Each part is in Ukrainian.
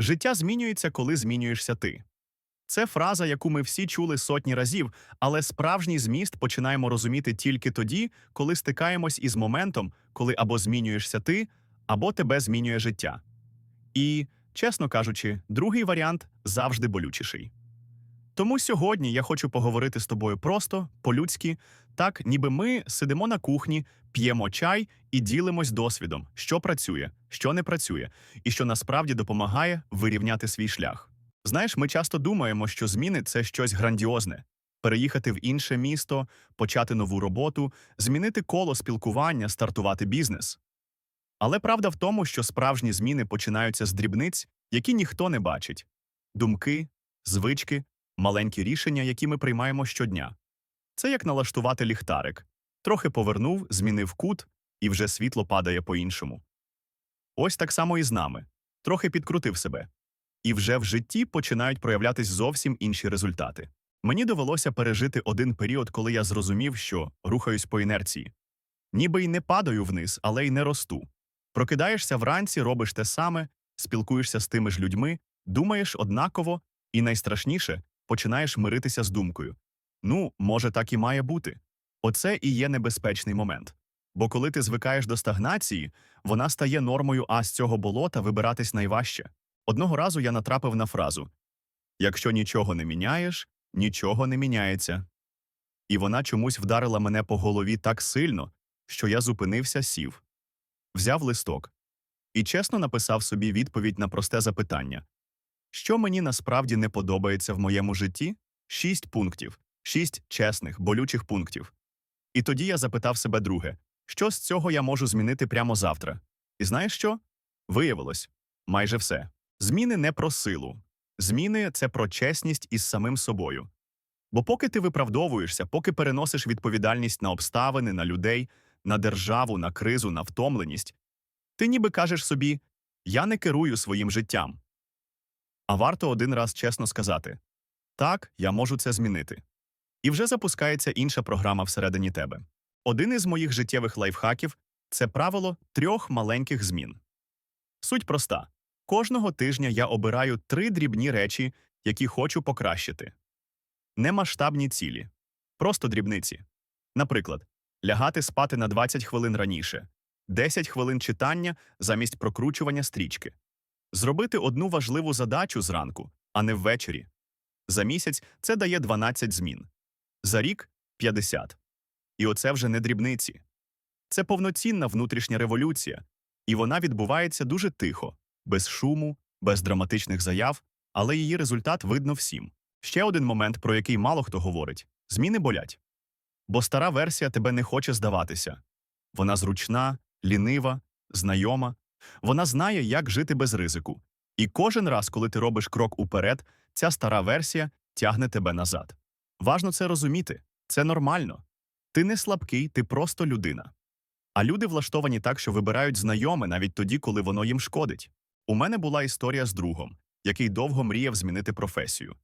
Життя змінюється, коли змінюєшся ти. Це фраза, яку ми всі чули сотні разів, але справжній зміст починаємо розуміти тільки тоді, коли стикаємось із моментом, коли або змінюєшся ти, або тебе змінює життя. І, чесно кажучи, другий варіант завжди болючіший. Тому сьогодні я хочу поговорити з тобою просто, по-людськи, так, ніби ми сидимо на кухні, п'ємо чай і ділимось досвідом, що працює, що не працює, і що насправді допомагає вирівняти свій шлях. Знаєш, ми часто думаємо, що зміни це щось грандіозне переїхати в інше місто, почати нову роботу, змінити коло спілкування, стартувати бізнес. Але правда в тому, що справжні зміни починаються з дрібниць, які ніхто не бачить думки, звички, маленькі рішення, які ми приймаємо щодня. Це як налаштувати ліхтарик. Трохи повернув, змінив кут, і вже світло падає по-іншому. Ось так само і з нами. Трохи підкрутив себе. І вже в житті починають проявлятись зовсім інші результати. Мені довелося пережити один період, коли я зрозумів, що рухаюсь по інерції. Ніби й не падаю вниз, але й не росту. Прокидаєшся вранці, робиш те саме, спілкуєшся з тими ж людьми, думаєш однаково, і найстрашніше починаєш миритися з думкою. Ну, може, так і має бути. Оце і є небезпечний момент. Бо коли ти звикаєш до стагнації, вона стає нормою, а з цього болота вибиратись найважче. Одного разу я натрапив на фразу Якщо нічого не міняєш, нічого не міняється. І вона чомусь вдарила мене по голові так сильно, що я зупинився, сів, взяв листок і чесно написав собі відповідь на просте запитання що мені насправді не подобається в моєму житті? Шість пунктів, шість чесних, болючих пунктів. І тоді я запитав себе друге, що з цього я можу змінити прямо завтра. І знаєш що? Виявилось майже все. Зміни не про силу. Зміни це про чесність із самим собою. Бо поки ти виправдовуєшся, поки переносиш відповідальність на обставини, на людей, на державу, на кризу, на втомленість, ти ніби кажеш собі я не керую своїм життям. А варто один раз чесно сказати так, я можу це змінити. І вже запускається інша програма всередині тебе. Один із моїх життєвих лайфхаків це правило трьох маленьких змін. Суть проста кожного тижня я обираю три дрібні речі, які хочу покращити. Не масштабні цілі, просто дрібниці. Наприклад, лягати спати на 20 хвилин раніше, 10 хвилин читання замість прокручування стрічки, зробити одну важливу задачу зранку, а не ввечері. За місяць це дає 12 змін, за рік 50. І оце вже не дрібниці. Це повноцінна внутрішня революція, і вона відбувається дуже тихо, без шуму, без драматичних заяв, але її результат видно всім. Ще один момент, про який мало хто говорить зміни болять. Бо стара версія тебе не хоче здаватися. Вона зручна, лінива, знайома, вона знає, як жити без ризику. І кожен раз, коли ти робиш крок уперед, ця стара версія тягне тебе назад. Важно це розуміти це нормально. Ти не слабкий, ти просто людина. А люди влаштовані так, що вибирають знайоме навіть тоді, коли воно їм шкодить. У мене була історія з другом, який довго мріяв змінити професію.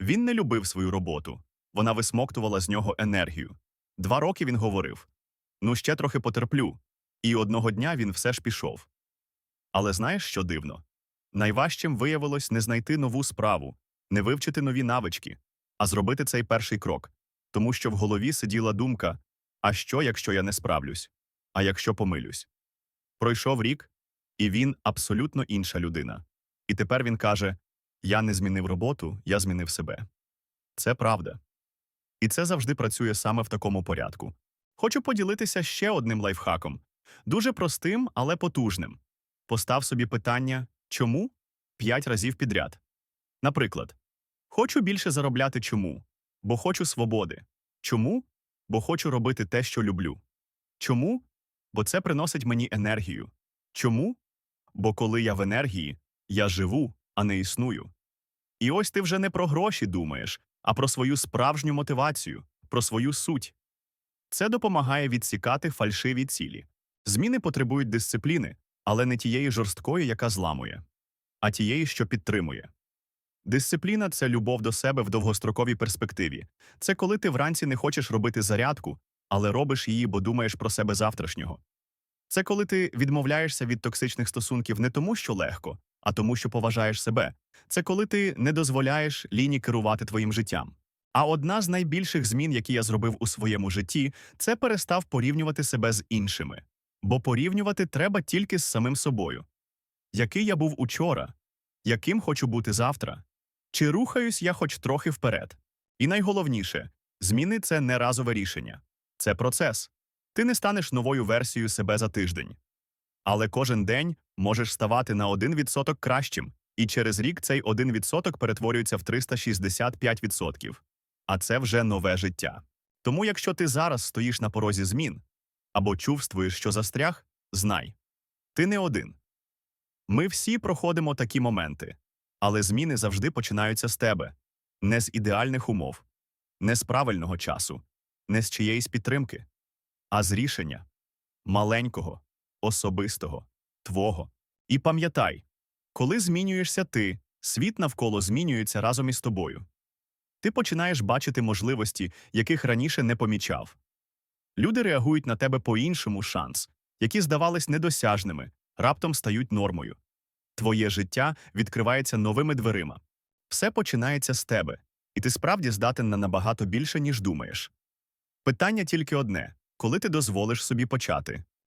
Він не любив свою роботу, вона висмоктувала з нього енергію. Два роки він говорив ну, ще трохи потерплю, і одного дня він все ж пішов. Але знаєш, що дивно? Найважчим виявилось не знайти нову справу, не вивчити нові навички, а зробити цей перший крок, тому що в голові сиділа думка а що, якщо я не справлюсь, а якщо помилюсь? Пройшов рік, і він абсолютно інша людина. І тепер він каже Я не змінив роботу, я змінив себе. Це правда. І це завжди працює саме в такому порядку. Хочу поділитися ще одним лайфхаком дуже простим, але потужним. Постав собі питання чому п'ять разів підряд. Наприклад, хочу більше заробляти чому? Бо хочу свободи. Чому? Бо хочу робити те, що люблю. Чому? Бо це приносить мені енергію. Чому? Бо коли я в енергії, я живу, а не існую. І ось ти вже не про гроші думаєш, а про свою справжню мотивацію, про свою суть. Це допомагає відсікати фальшиві цілі. Зміни потребують дисципліни, але не тієї жорсткої, яка зламує, а тієї, що підтримує. Дисципліна це любов до себе в довгостроковій перспективі. Це коли ти вранці не хочеш робити зарядку, але робиш її, бо думаєш про себе завтрашнього. Це коли ти відмовляєшся від токсичних стосунків не тому, що легко, а тому, що поважаєш себе. Це коли ти не дозволяєш ліні керувати твоїм життям. А одна з найбільших змін, які я зробив у своєму житті, це перестав порівнювати себе з іншими. Бо порівнювати треба тільки з самим собою. Який я був учора, яким хочу бути завтра, чи рухаюсь я хоч трохи вперед. І найголовніше, зміни це не разове рішення, це процес. Ти не станеш новою версією себе за тиждень. Але кожен день можеш ставати на 1% кращим, і через рік цей 1% перетворюється в 365%. А це вже нове життя. Тому якщо ти зараз стоїш на порозі змін або чувствуєш, що застряг, знай. Ти не один. Ми всі проходимо такі моменти, але зміни завжди починаються з тебе, не з ідеальних умов, не з правильного часу, не з чиєїсь підтримки, а з рішення маленького, особистого, твого. І пам'ятай, коли змінюєшся ти, світ навколо змінюється разом із тобою. Ти починаєш бачити можливості, яких раніше не помічав. Люди реагують на тебе по-іншому шанс, які здавались недосяжними, раптом стають нормою. Твоє життя відкривається новими дверима. Все починається з тебе, і ти справді здатен на набагато більше, ніж думаєш. Питання тільки одне коли ти дозволиш собі почати.